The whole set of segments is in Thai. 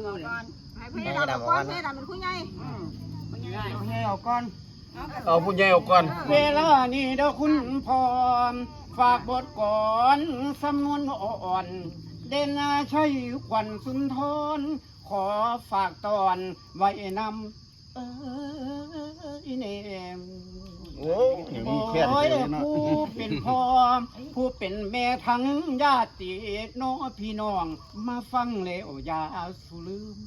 ำเอาเลยก่อนให้พี่ดำเอาก่อนพี่ดำเป็นผู้ใหญ่เอาให้เอาก่อนเอาผู้ใหญ่เอาก่อนเวลานี้เด้อคุณพรฝากบทก่อนสำนวนอ่อน เด่นชัยขวัญสุนทรขอฝากตอนไว้นำเอ้ยเนม โอ้ยผู้เป็นพ่อผู้เป็นแม่ทั้งญาติน้องพี่น้อง มาฟังแล้วอย่าสุลืม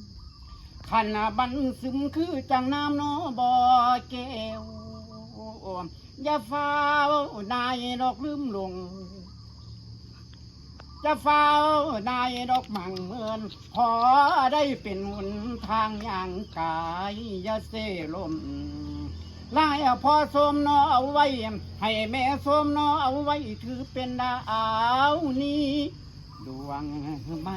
ขันบันซึมคือจังน้ำน้อบ่อแก้วอย่าฟ้าวนายดอกลืมลงจะฟ้าวนายดอกมั่งเมินขอได้เป็นหนทางอย่างกายอย่าเสลม ลายพอสมนอเอาไว้ ให้แม่สมนอเอาไว้ถือเป็นดาวนี้ดวงไม่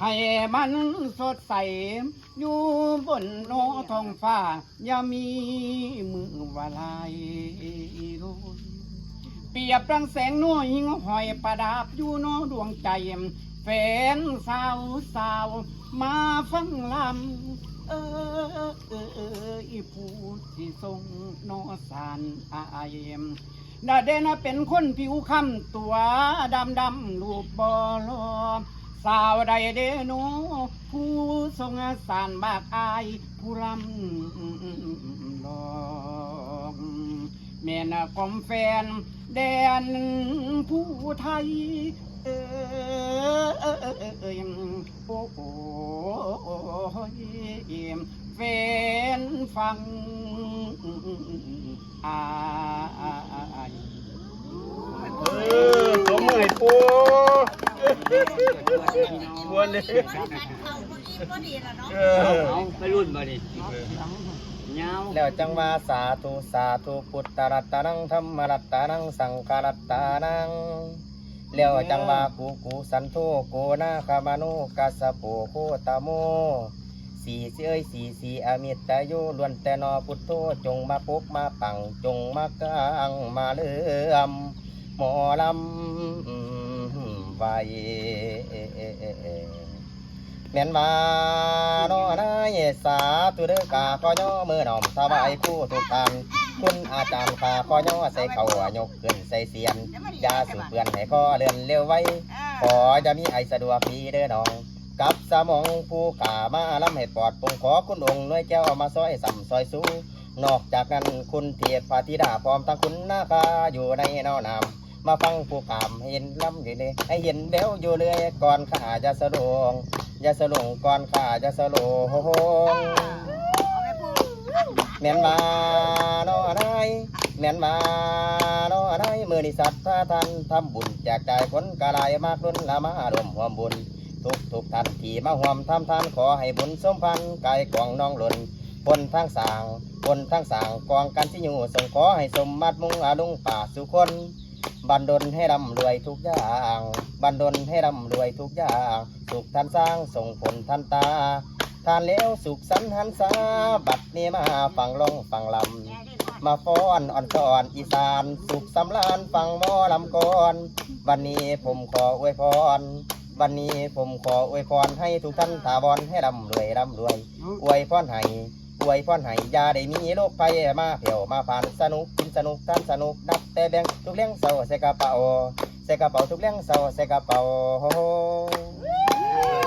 ให้มันสดใส อยู่บนโนทองฟ้า อย่ามีมือวาลายรุนเปรียบดังแสงน้อยหิงหอยประดับอยู่โนดวงใจ แฟนสาวสาวมาฟังลำ เออเออเอออีผู้ที่ทรงโนสานอายมดาเดนเป็นคนผิวคำตัวดำดำรูปบอลสาวใดเดโนผู้ทรงสานบากอายผู้รำลองแม่นกอมแฟน แดนผู้ไทย เออเออเออเออเออโอ้ โหแฟนฟังอายเออสมมือให้ปูบวนเลยเออเอาไปรุ่นมาดิยาแล้วจังว่าสาธุสาธุพุทธรัตนังธรรมรัตนังสังฆรัตนังแล้วจังว่ากูกูสันโธโกนาคามานุกัสสะโปโคตโม สีเสยสีสีอมิตายุล้วนแต่นอพุทโธจงมาปกมาปังจงมากลางมาเลื่อมหมอลำไว้แม่นมาโนนายสาตุเดกาขอย่อมือหน่อมสบายคู่ทุกการคุณอาจารย์ขาขอย่อใส่เข่ายกขึ้นใส่เสียนยาสูบเปื่อนให้ข้อเลื่อนเร็วไว้ขอจะมีไอสะดวกดีเด้อน้อง กับสมองผู้กามาล้ำให้ปลอดปงขอคุณองค์น้อยแก้วเอามาซอยสัมซอยสูนอกจากนั้นคุณเทียดพาธิดาพร้อมทั้งคุณนาคาอยู่ในนอนามมาฟังผู้กามเห็นล้ำอยู่เลยให้เห็นเบลอยู่เลยก่อนข้าจะสะดวงอย่าสะลงก่อนข้าจะสะโลงแม่นมาโนอะไรแม่นมาโนอะไรมือนิสัตพระท่านทำบุญแจกจ่ายผลกะลายมากล้นละมารวมความบุญ ทุกทุกท่านที่มาห่วมทำทานขอให้บุญสมพันธ์กายกองน้องหล่นบนทางสางบนทางสางกองกันที่อยู่ส่งขอให้สมบัติมุ่งอาลุงป่าสุคนบันดลให้ร่ำรวยทุกอย่างบันดลให้ร่ำรวยทุกอย่างสุขท่านสร้างส่งผลท่านตาทานแล้วสุขสันหันษาบัดนี้มาฟังลงฟังลำ มาฟ้อนอ่อนสอนอีสาน สุขสำราญฟังหมอลำก่อน วันนี้ผมขออวยพร วันนี้ผมขออวยพรให้ทุกท่านถาวรให้ร่ำรวยร่ำรวย อวยพรให้อวยพรให้อยาได้มีโรคภัยมาเผียวมาผ่านสนุกกินสนุกท่านสนุกนับแต่แบงทุกเลี้ยงเศร้าใส่กระเป๋าใส่กระเป๋าทุกเลี้ยงเศร้าใส่กระเป๋า